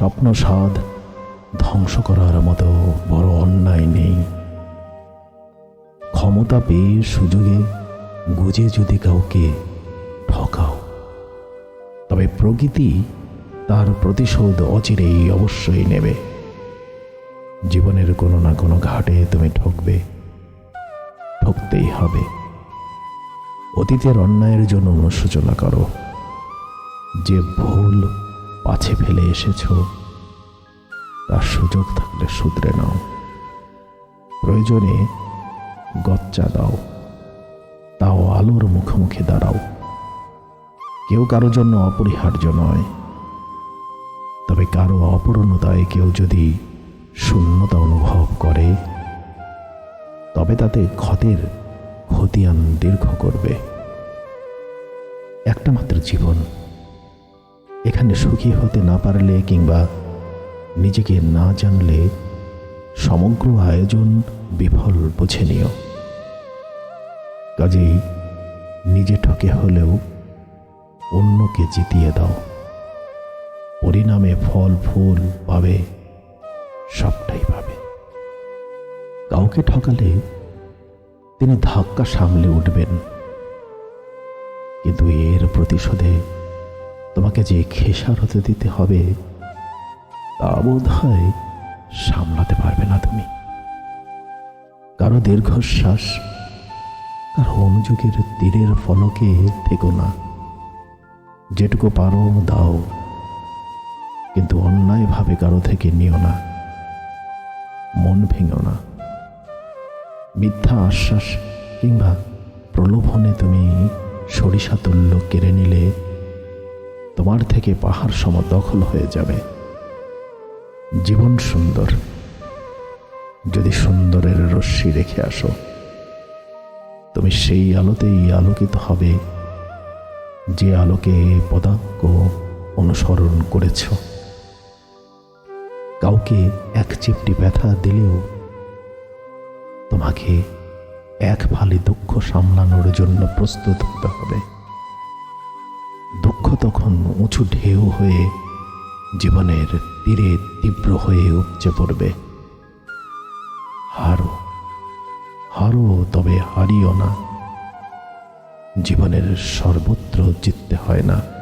স্বপ্ন স্বাদ ধ্বংস করার মতো বড় অন্যায় নেই। ক্ষমতা পেয়ে সুযোগে গুজে যদি কাউকে ঠকাও, তবে প্রকৃতি তার প্রতিশোধ অচিরেই অবশ্যই নেবে। জীবনের কোনো না কোনো ঘাটে তুমি ঠকবে, ঠকতেই হবে। অতীতের অন্যায়ের জন্য অনুশোচনা করো। যে ভুল পাছে ফেলে এসেছ। তার সুযোগ থাকলে শুধরে নাও। প্রয়োজনে গচ্চা দাও। তাও আলোর মুখোমুখি দাঁড়াও। কেউ কারও জন্য অপরিহার্য নয়। তবে কারও অপূর্ণতায় কেউ যদি শূন্যতা অনুভব করে, তবে তাতে ক্ষতের ক্ষতিয়ান দীর্ঘ করবে। একটা মাত্র জীবন। এখানে সুখী হতে না পারলে কিংবা নিজেকে না জানলে সমগ্র আয়োজন বিফল, বুঝে নিও। কাজেই নিজে ঠকে হলেও অন্যকে জিতিয়ে দাও। পরিণামে ফল, ফুল পাবে, সবটাই পাবে। কাউকে ঠকালে তিনি ধাক্কা সামলে উঠবেন। কিন্তু এর প্রতিশোধে তোমাকে যে খেসারত দিতে হবে, তা বোধ হয় সামলাতে পারবে না তুমি। কারও দীর্ঘশ্বাস, কারও অনুযোগের তীরের ফলকে থেকো না। যেটুকু পারো দাও, কিন্তু অন্যায়ভাবে কারও থেকে নিও না। মন ভেঙো না। মিথ্যা আশ্বাস কিংবা প্রলোভনে তুমি সরিষা তুল্য কেড়ে নিলে তোমার থেকে পাহাড় সম দখল হয়ে যাবে। জীবন সুন্দর। যদি সুন্দরের রশ্মি রেখে আসো, তুমি সেই আলোতেই আলোকিত হবে, যে আলোকে পদাঙ্ক অনুসরণ করেছ। কাউকে এক চিপটি ব্যথা দিলেও তোমাকে এক ফালি দুঃখ সামলানোর জন্য প্রস্তুত হতে হবে। তখন উঁচু ঢেউ হয়ে জীবনের তীরে তীব্র হয়ে উপচে পড়বে। হারো হারো, তবে হারিও না। জীবনের সর্বত্র জিততে হয় না।